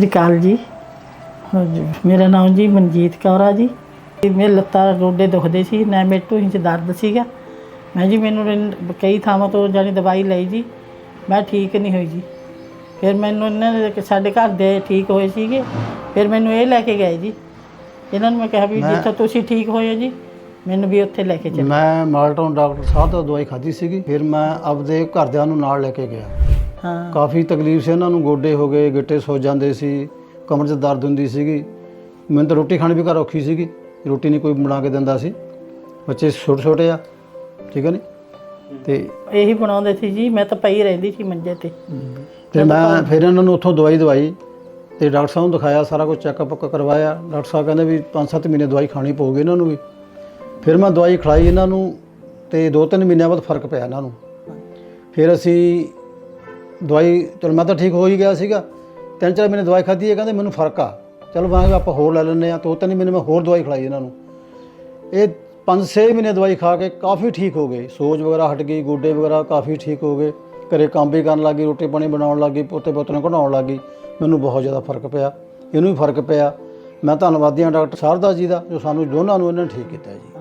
ਸ਼੍ਰੀ ਅਕਾਲ ਜੀ। ਮੇਰਾ ਨਾਮ ਜੀ ਮਨਜੀਤ ਕੌਰ ਆ ਜੀ। ਤੇ ਮੇਰੇ ਲੱਤਾਂ ਗੋਡੇ ਦੁਖਦੇ ਸੀ ਨਾ ਮੇਰੇ ਢੂਹੀ 'ਚ ਦਰਦ ਸੀਗਾ। ਮੈਂ ਜੀ ਮੈਨੂੰ ਰਿਨ- ਕਈ ਥਾਵਾਂ ਤੋਂ ਜਾਨੀ ਦਵਾਈ ਲਈ ਜੀ। ਮੈਂ ਠੀਕ ਨਹੀਂ ਹੋਈ ਜੀ। ਫਿਰ ਮੈਨੂੰ ਇਹਨਾਂ ਨੇ ਕਿ ਸਾਡੇ ਘਰ ਦੇ ਠੀਕ ਹੋਏ ਸੀਗੇ। ਫਿਰ ਮੈਨੂੰ ਇਹ ਲੈ ਕੇ ਗਏ ਜੀ। ਇਹਨਾਂ ਨੂੰ ਮੈਂ ਕਿਹਾ ਵੀ ਮੈਂ- ਜਿੱਥੇ ਤੁਸੀਂ ਠੀਕ ਹੋਏ ਹੋ ਜੀ ਮੈਨੂੰ ਵੀ ਉੱਥੇ ਲੈ ਕੇ ਚੱਲੋ। ਮੈਂ ਮਾਲਟਨ ਡਾਕਟਰ ਸਾਹਿਬ ਤੋਂ ਦਵਾਈ ਖਾਧੀ ਸੀਗੀ। ਫਿਰ ਮੈਂ ਆਪਦੇ ਘਰਦਿਆਂ ਨੂੰ ਨਾਲ ਲੈ ਕੇ ਗਿਆ। ਹਾਂ। ਕਾਫੀ ਤਕਲੀਫ ਸੀ ਇਹਨਾਂ ਨੂੰ ਗੋਡੇ ਹੋ ਗਏ ਗਿੱਟੇ ਸੋ ਜਾਂਦੇ ਸੀ ਕਮਰ 'ਚ ਦਰਦ ਹੁੰਦੀ ਸੀਗੀ। ਮੈਨੂੰ ਤਾਂ ਰੋਟੀ ਖਾਣੀ ਵੀ ਘਰ ਔਖੀ ਸੀਗੀ ਰੋਟੀ ਨਹੀਂ ਕੋਈ ਬਣਾ ਕੇ ਦਿੰਦਾ ਸੀ। ਬੱਚੇ ਛੋਟੇ ਛੋਟੇ ਆ ਠੀਕ ਹੈ ਨੀ? ਤੇ ਇਹੀ ਬਣਾਉਂਦੇ ਸੀ ਜੀ ਮੈਂ ਤਾਂ ਪਈ ਰਹਿੰਦੀ ਸੀ ਮੰਜੇ ਤੇ। ਫਿਰ ਮੈਂ ਫਿਰ ਇਹਨਾਂ ਨੂੰ ਉੱਥੋਂ ਦਵਾਈ ਦਵਾਈ ਤੇ ਡਾਕਟਰ ਸਾਹਿਬ ਨੂੰ ਦਿਖਾਇਆ ਸਾਰਾ ਕੁਝ ਚੈੱਕਅਪ ਕਰਵਾਇਆ। ਡਾਕਟਰ ਸਾਹਿਬ ਕਹਿੰਦੇ ਵੀ 5-7 ਮਹੀਨੇ ਦਵਾਈ ਖਾਣੀ ਪਊਗੀ ਇਹਨਾਂ ਨੂੰ ਵੀ। ਫਿਰ ਮੈਂ ਦਵਾਈ ਖਿਲਾਈ ਇਹਨਾਂ ਨੂੰ ਤੇ 2-3 ਮਹੀਨਿਆਂ ਬਾਅਦ ਫ਼ਰਕ ਪਿਆ ਇਹਨਾਂ ਨੂੰ। ਫਿਰ ਅਸੀਂ ਦਵਾਈ, ਚਲ ਮੈਂ ਤਾਂ ਠੀਕ ਹੋ ਹੀ ਗਿਆ ਸੀਗਾ। ਤਿੰਨ ਚਾਰ ਮਹੀਨੇ ਦਵਾਈ ਖਾਧੀ ਹੈ, ਕਹਿੰਦੇ ਮੈਨੂੰ ਫ਼ਰਕ ਆ। ਚਲੋ ਮੈਂ ਕਿਹਾ ਆਪਾਂ ਹੋਰ ਲੈ ਲੈਂਦੇ ਆ ਦੋ ਤਿੰਨ ਮਹੀਨੇ ਮੈਂ ਹੋਰ ਦਵਾਈ ਖਿਲਾਈ ਇਹਨਾਂ ਨੂੰ। ਇਹ 5-6 ਮਹੀਨੇ ਦਵਾਈ ਖਾ ਕੇ ਕਾਫੀ ਠੀਕ ਹੋ ਗਏ। ਸੋਜ ਵਗੈਰਾ ਹਟ ਗਈ, ਗੋਡੇ ਵਗੈਰਾ ਕਾਫੀ ਠੀਕ ਹੋ ਗਏ। ਘਰੇ ਕੰਮ ਵੀ ਕਰਨ ਲੱਗੀ ਰੋਟੀ ਪਾਣੀ ਬਣਾਉਣ ਲੱਗੀ ਪੋਤੇ ਪੋਤਰੇ ਕਢਾਉਣ ਲੱਗੀ ਮੈਨੂੰ ਬਹੁਤ ਜ਼ਿਆਦਾ ਫ਼ਰਕ ਪਿਆ, ਇਹਨੂੰ ਵੀ ਫ਼ਰਕ ਪਿਆ। ਮੈਂ ਧੰਨਵਾਦੀ ਹਾਂ ਡਾਕਟਰ ਸ਼ਾਰਦਾ ਜੀ ਦਾ, ਜੋ ਸਾਨੂੰ ਦੋਨਾਂ ਨੂੰ ਇਹਨਾਂ ਨੇ ਠੀਕ ਕੀਤਾ ਜੀ।